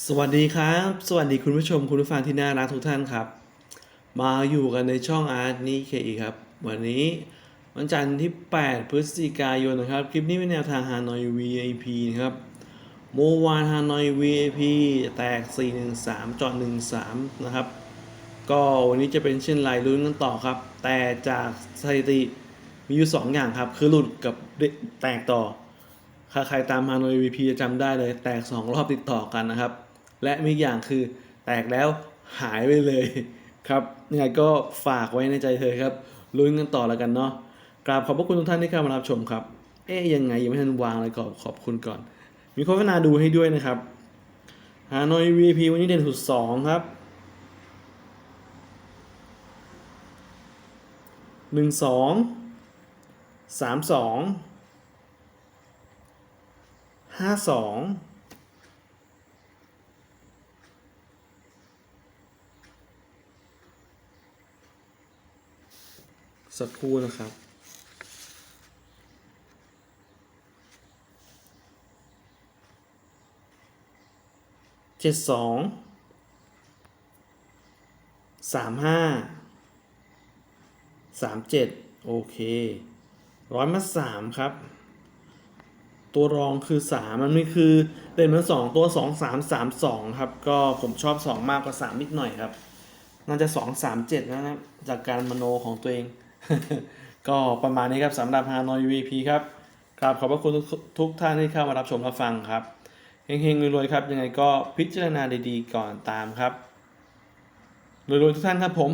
สวัสดีครับ สวัสดีคุณผู้ชมคุณผู้ฟังที่น่ารักทุกท่านครับ มาอยู่กันในช่องอาร์ตนี่เคอีครับ วันนี้วันจันทร์ที่ 8 พฤศจิกายนนะครับ คลิปนี้เป็นแนวทางฮานอย VIP นะครับเมื่อวานฮานอย VIP แตก 413จอด13 นะครับ ก็วันนี้จะเป็นเช่นไรลุ้นกันต่อครับ แต่จากสถิติมีอยู่ 2 อย่างครับ คือหลุดกับแตกต่อ ถ้าใครตามฮานอย VP จะจำได้เลย แตก 2 รอบติดต่อกันนะครับ และมีอย่างคือแตกแล้วหายไปเลยครับยังไงก็ฝากไว้ในใจเธอครับลุ้นกันต่อแล้วกันเนาะกราบขอบพระคุณทุกท่านที่เข้ามารับชมครับ เอ๊ยยังไงยังไม่ทันวางเลยขอขอบคุณก่อน มีโฆษณาดูให้ด้วยนะครับฮานอย VP วันนี้เด่นสุด2ครับหนึ่งสองสามสอง ห้าสองสักครู่นะครับ เจ็ดสอง สามห้า สามเจ็ดโอเค ร้อยมาสามครับ ตัวรองคือสามมันไม่คือเด่นมาสองตัวสองสามสามสองครับ ก็ผมชอบสองมากกว่าสามนิดหน่อยครับ น่าจะสองสามเจ็ดนะครับ จากการมโนของตัวเอง ก็ประมาณนี้ครับสำหรับฮานอย VP ครับกราบขอบพระคุณทุกทุกท่านที่เข้ามารับชมรับฟังครับเฮงๆรวยๆครับ ยังไงก็พิจารณาดีๆก่อนตามครับรวยๆทุกท่านครับผม